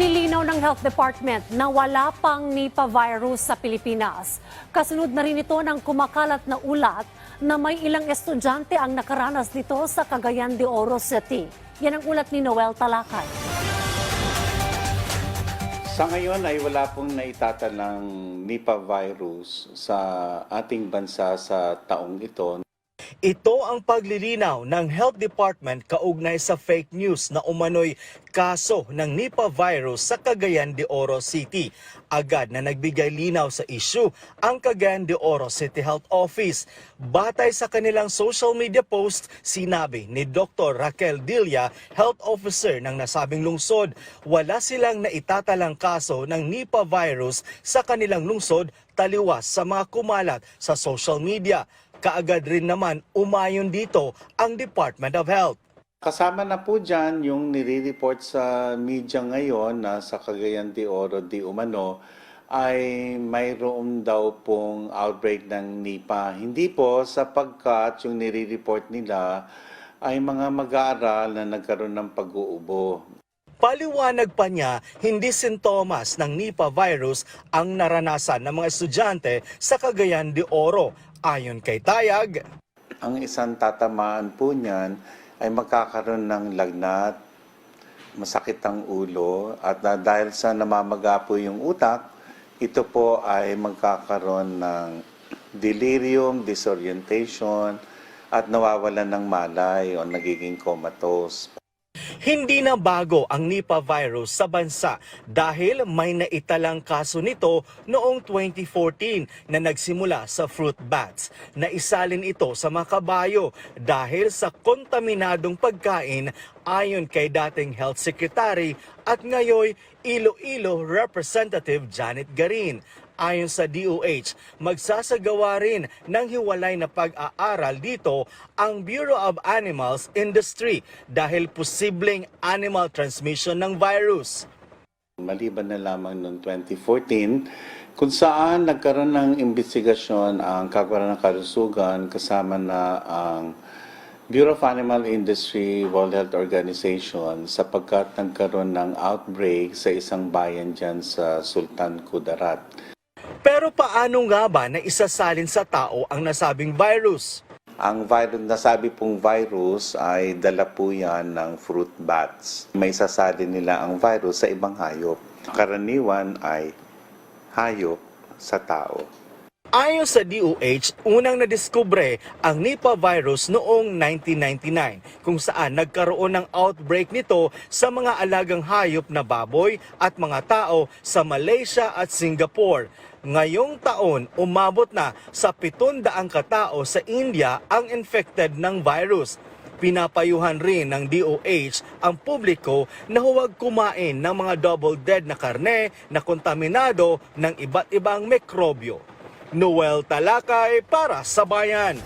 Inilinaw ng Health Department na wala pang Nipah virus sa Pilipinas. Kasunod na rin ito ng kumakalat na ulat na may ilang estudyante ang nakaranas nito sa Cagayan de Oro City. Yan ang ulat ni Noel Talakay. Sa ngayon ay wala pong naitatalang Nipah virus sa ating bansa sa taong ito. Ito ang paglilinaw ng Health Department kaugnay sa fake news na umano'y kaso ng Nipah virus sa Cagayan de Oro City. Agad na nagbigay linaw sa issue ang Cagayan de Oro City Health Office. Batay sa kanilang social media post, sinabi ni Dr. Raquel Dilla, Health Officer ng nasabing lungsod, wala silang naitatalang kaso ng Nipah virus sa kanilang lungsod taliwas sa mga kumalat sa social media. Kaagad rin naman umayon dito ang Department of Health. Kasama na po dyan yung nire-report sa media ngayon na sa Cagayan de Oro de Umano ay mayroon daw pong outbreak ng Nipah. Hindi po sapagkat yung nire-report nila ay mga mag-aaral na nagkaroon ng pag-uubo. Paliwanag pa niya, hindi sintomas ng Nipah virus ang naranasan ng mga estudyante sa Cagayan de Oro. Ayon kay Tayag, Ang isang tatamaan po niyan ay magkakaroon ng lagnat, masakit ang ulo, at dahil sa namamaga po yung utak, ito po ay magkakaroon ng delirium, disorientation, at nawawalan ng malay o nagiging comatose. Hindi na bago ang Nipah virus sa bansa dahil may naitalang kaso nito noong 2014 na nagsimula sa fruit bats. Naisalin ito sa mga kabayo dahil sa kontaminadong pagkain ayon kay dating Health Secretary at ngayoy Iloilo Representative Janet Garin. Ayon sa DOH, magsasagawa rin ng hiwalay na pag-aaral dito ang Bureau of Animals Industry dahil posibleng animal transmission ng virus. Maliban na lamang noong 2014, kung saan nagkaroon ng investigasyon ang Kagwaran ng Kalusugan kasama na ang Bureau of Animal Industry World Health Organization sapagkat nagkaroon ng outbreak sa isang bayan dyan sa Sultan Kudarat. Pero paano nga ba na isasalin sa tao ang nasabing virus? Ang virus, nasabi pong virus ay dala po yan ng fruit bats. May sasali nila ang virus sa ibang hayop. Karaniwan ay hayop sa tao. Ayon sa DOH, unang nadiskubre ang Nipah virus noong 1999 kung saan nagkaroon ng outbreak nito sa mga alagang hayop na baboy at mga tao sa Malaysia at Singapore. Ngayong taon, umabot na sa 700 katao sa India ang infected ng virus. Pinapayuhan rin ng DOH ang publiko na huwag kumain ng mga double dead na karne na kontaminado ng iba't ibang mikrobyo. Noel Talakay para sa Bayan.